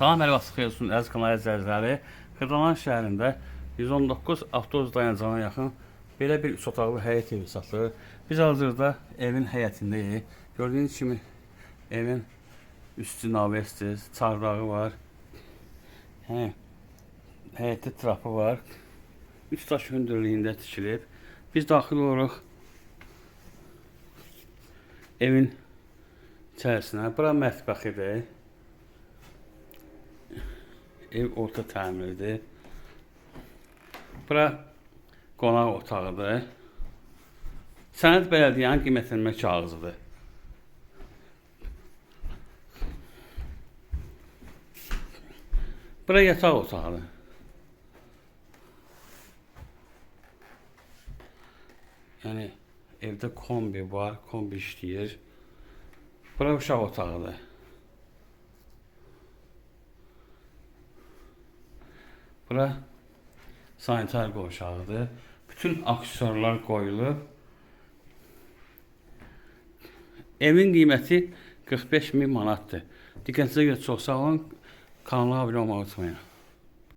Salam əli vaxtı xeyir olsun əziz kanal izləyiciləri. Xırdalan şəhərində 119 avtobus dayanacağına yaxın belə bir üç otaqlı həyət evi satılır. Biz hazırda evin həyətindəyik. Gördüyünüz kimi evin üstü navesdir, çardağı var. Hə, həyətdə trapı var. Üç daş hündürlüyündə tikilib. Biz daxil oluruq evin içərisinə. Bura mətbəxidir. Ev orta təmirlidir. Bura qonaq otağıdır. Sənəd bələdiyyənin qiymətlənmə kağızıdır. Bura yataq otağıdır. Yəni evdə kombi var, kombi işləyir. Bura uşaq otağıdır. Bura sanitar qovşağıdır. Bütün aksesuarlar qoyulub. Evin qiyməti 45 min manatdır. Diqqətinizə görə çox sağ olun. Kanala abunə olmağı unutmayın.